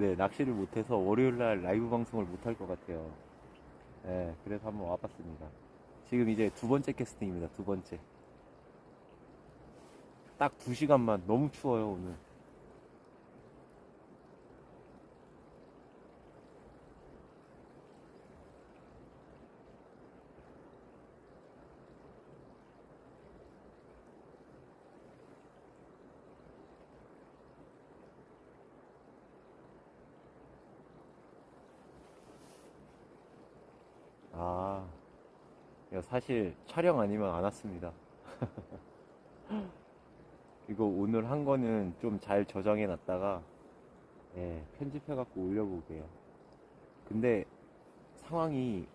네, 낚시를 못해서 월요일 날 라이브 방송을 못할 것 같아요. 네, 그래서 한번 와봤습니다. 지금 이제 두 번째 캐스팅입니다. 두 번째. 딱 두 시간만 너무 추워요, 오늘. 사실 촬영 아니면 안 왔습니다. 이거 오늘 한 거는 좀 잘 저장해 놨다가, 예, 편집해 갖고 올려볼게요. 근데 상황이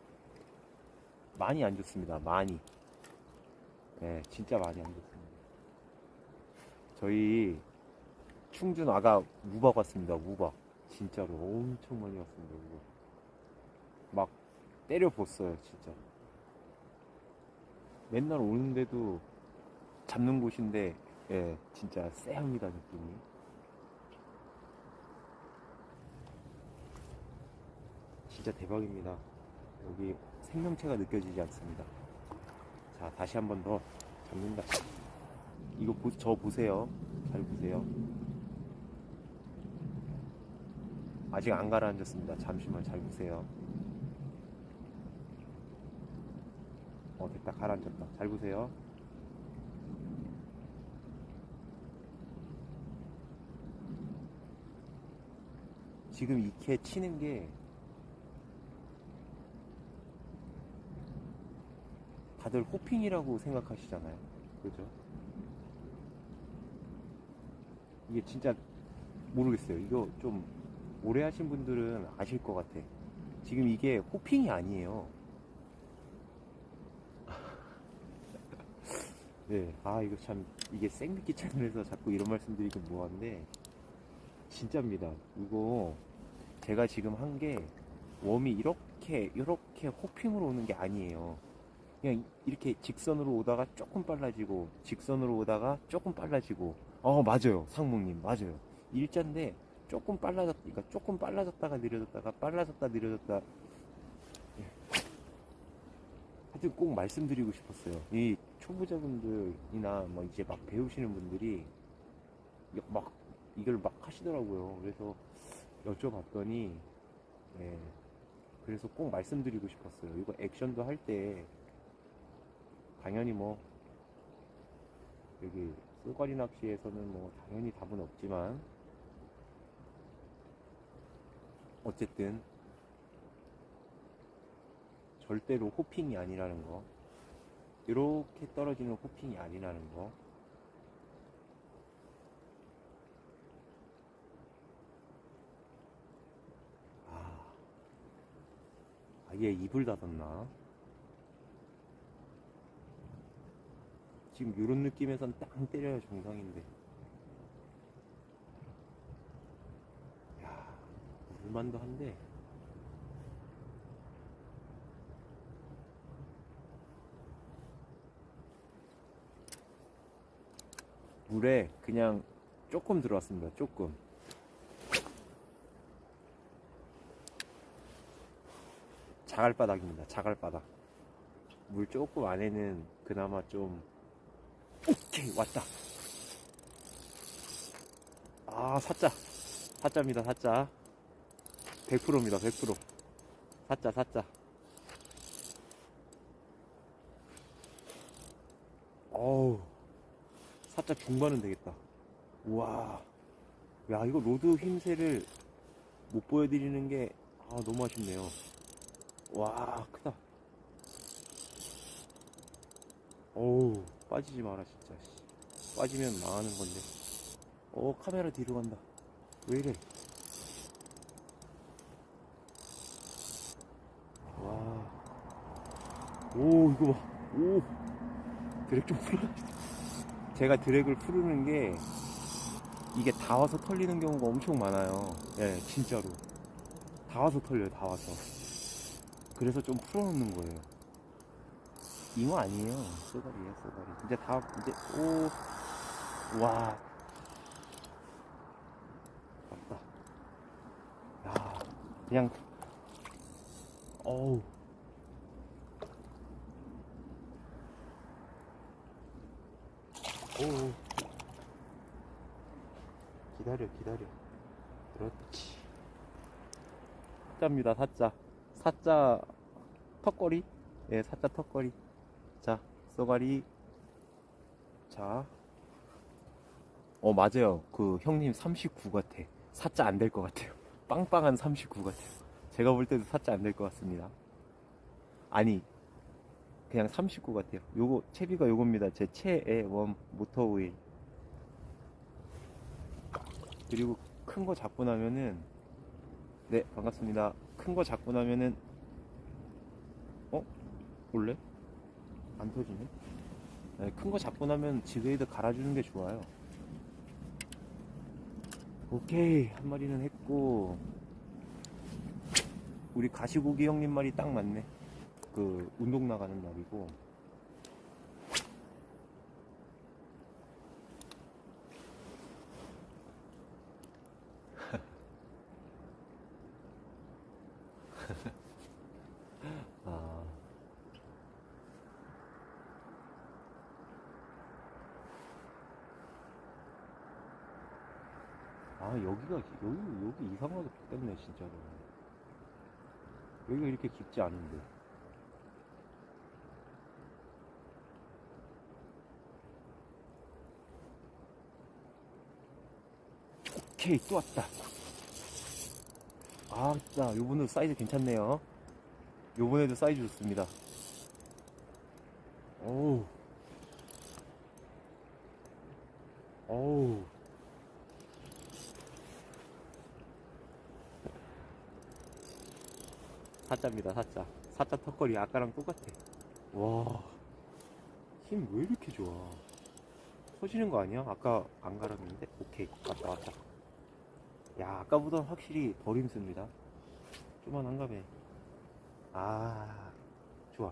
많이 안 좋습니다. 많이. 예, 진짜 많이 안 좋습니다. 저희 충준 아가 무박 왔습니다. 무박. 진짜로 엄청 많이 왔습니다. 무박. 막 때려 봤어요, 진짜. 맨날 오는데도 잡는 곳인데, 예, 진짜 쎄합니다, 느낌이. 진짜 대박입니다. 여기 생명체가 느껴지지 않습니다. 자, 다시 한 번 더 잡는다. 이거 보, 저 보세요. 잘 보세요. 아직 안 가라앉았습니다. 잠시만 잘 보세요. 어 됐다 가라앉았다. 잘 보세요. 지금 이캐 치는 게 다들 호핑이라고 생각하시잖아요. 그죠? 이게 진짜 모르겠어요. 이거 좀 오래 하신 분들은 아실 것 같아. 지금 이게 호핑이 아니에요 네, 아 이거 참 이게 생미끼 채널에서 자꾸 이런 말씀드리긴 뭐한데 진짜입니다. 이거 제가 지금 한 게 웜이 이렇게 이렇게 호핑으로 오는 게 아니에요. 그냥 이렇게 직선으로 오다가 조금 빨라지고 직선으로 오다가 조금 빨라지고 어 맞아요 상무님 맞아요 일자인데 조금 빨라졌 그러니까 조금 빨라졌다가 느려졌다가 빨라졌다 느려졌다 하여튼 꼭 말씀드리고 싶었어요. 이 초보자분들이나 뭐 이제 막 배우시는 분들이 막 이걸 막 하시더라고요. 그래서 여쭤봤더니 예, 그래서 꼭 말씀드리고 싶었어요. 이거 액션도 할 때 당연히 뭐 여기 쏘가리 낚시에서는 뭐 당연히 답은 없지만 어쨌든 절대로 호핑이 아니라는 거. 이렇게 떨어지는 호핑이 아니라는 거. 아, 아예 입을 닫았나? 지금 이런 느낌에선 땅 때려야 정상인데. 야, 물만도 한데. 물에 그냥 조금 들어왔습니다. 조금. 자갈바닥입니다. 자갈바닥. 물 조금 안에는 그나마 좀 오케이 왔다. 아 사자 사자입니다. 사자 100%입니다. 100% 사자 사자. 어우 사자 중반은 되겠다. 우와. 야, 이거 로드 힘새를 못 보여드리는 게, 아, 너무 아쉽네요. 와, 크다. 어우, 빠지지 마라, 진짜. 씨. 빠지면 망하는 건데. 어, 카메라 뒤로 간다. 왜 이래? 와. 오, 이거 봐. 오. 드랙 좀 풀어. 제가 드랙을 풀는 게 이게 다 와서 털리는 경우가 엄청 많아요. 예, 진짜로. 다 와서 털려요, 다 와서. 그래서 좀 풀어놓는 거예요. 잉어 아니에요. 쏘가리에요, 쏘가리. 이제 다, 이제, 오, 와. 맞다. 야, 그냥, 어우. 오. 기다려, 기다려. 그렇지. 사자입니다, 사자. 사자 턱걸이? 예, 사자 턱걸이. 자, 쏘가리. 자. 어, 맞아요. 그 형님 39 같아. 사자 안 될 것 같아요. 빵빵한 39 같아요. 제가 볼 때도 사자 안 될 것 같습니다. 아니, 그냥 39 같아요. 요거, 채비가 요겁니다. 제 최애 원 모터 오일. 그리고 큰 거 잡고 나면은, 네, 반갑습니다. 큰 거 잡고 나면은, 어? 원래? 안 터지네? 네, 큰거 잡고 나면 지그헤드 갈아주는 게 좋아요. 오케이, 한 마리는 했고, 우리 가시고기 형님 말이 딱 맞네. 그, 운동 나가는 날이고. 아. 아, 여기가, 여기, 여기 이상하게 바뀌었네, 진짜로. 여기가 이렇게 깊지 않은데. 오케이, 또 왔다. 아, 자, 요번에도 사이즈 괜찮네요. 요번에도 사이즈 좋습니다. 어우. 어우. 사자입니다, 사자. 사자 턱걸이 아까랑 똑같아. 와. 힘 왜 이렇게 좋아? 터지는 거 아니야? 아까 안 갈았는데? 오케이. 왔다, 왔다. 야, 아까보다 확실히 덜 힘씁니다. 조만한가 봐. 아, 좋아.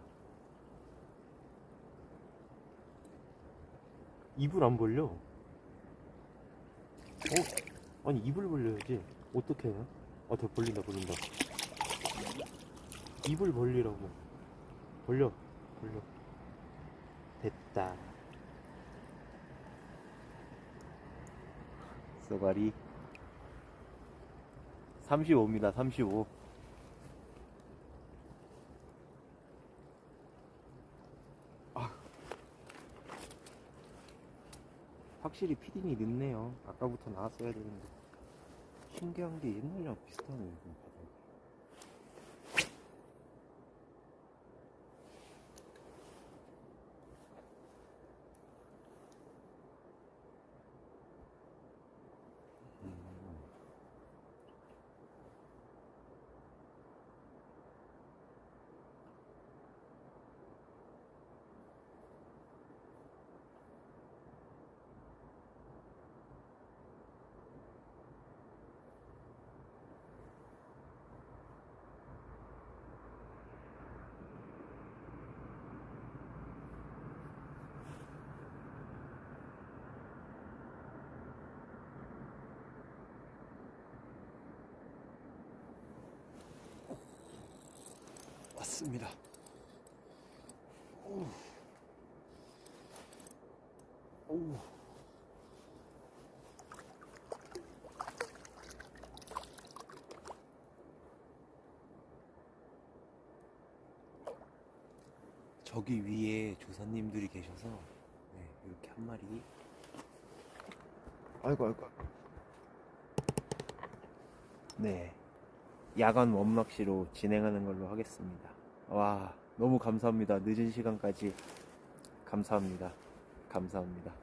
입을 안 벌려. 어? 아니, 입을 벌려야지. 어떻게 해요? 어, 더 벌린다, 벌린다. 입을 벌리라고. 벌려, 벌려. 됐다. 쏘가리. 35입니다, 35. 아. 확실히 피딩이 늦네요. 아까부터 나왔어야 되는데. 신기한 게 옛날이랑 비슷하네요. 왔습니다. 오. 오. 저기 위에 조사님들이 계셔서 네, 이렇게 한 마리 아이고 아이고 네 야간 원낚시로 진행하는 걸로 하겠습니다. 와, 너무 감사합니다. 늦은 시간까지 감사합니다. 감사합니다.